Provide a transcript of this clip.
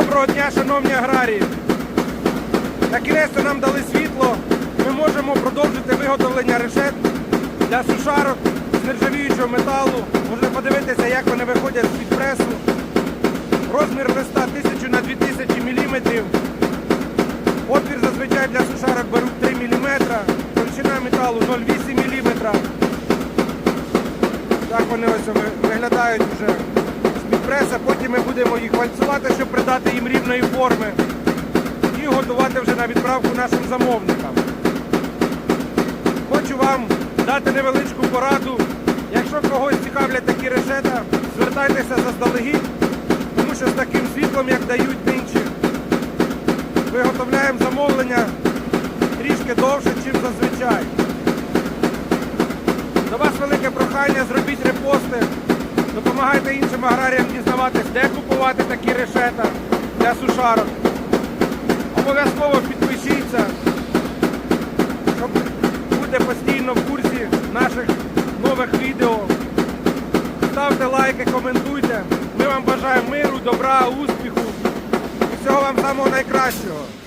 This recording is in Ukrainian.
Доброго дня, шановні аграрії! На кінець нам дали світло. Ми можемо продовжити виготовлення решет для сушарок з нержавіючого металу. Можна подивитися, як вони виходять з-під пресу. Розмір листа 1000 на 2000 мм. Отвір зазвичай для сушарок беруть 3 мм. Товщина металу 0,8 мм. Так вони ось виглядають вже преса. Потім ми будемо їх вальцувати, щоб придати їм рівної форми і готувати вже на відправку нашим замовникам. Хочу вам дати невеличку пораду. Якщо когось цікавлять такі решета, звертайтеся заздалегідь, тому що з таким світлом, як дають нинче, виготовляємо замовлення трішки довше, ніж зазвичай. До вас велике прохання, зробіть репости, допомагайте іншим аграріям дізнаватись, де купувати такі решета для сушарок. Обов'язково підпишіться, щоб бути постійно в курсі наших нових відео. Ставте лайки, коментуйте. Ми вам бажаємо миру, добра, успіху і всього вам самого найкращого.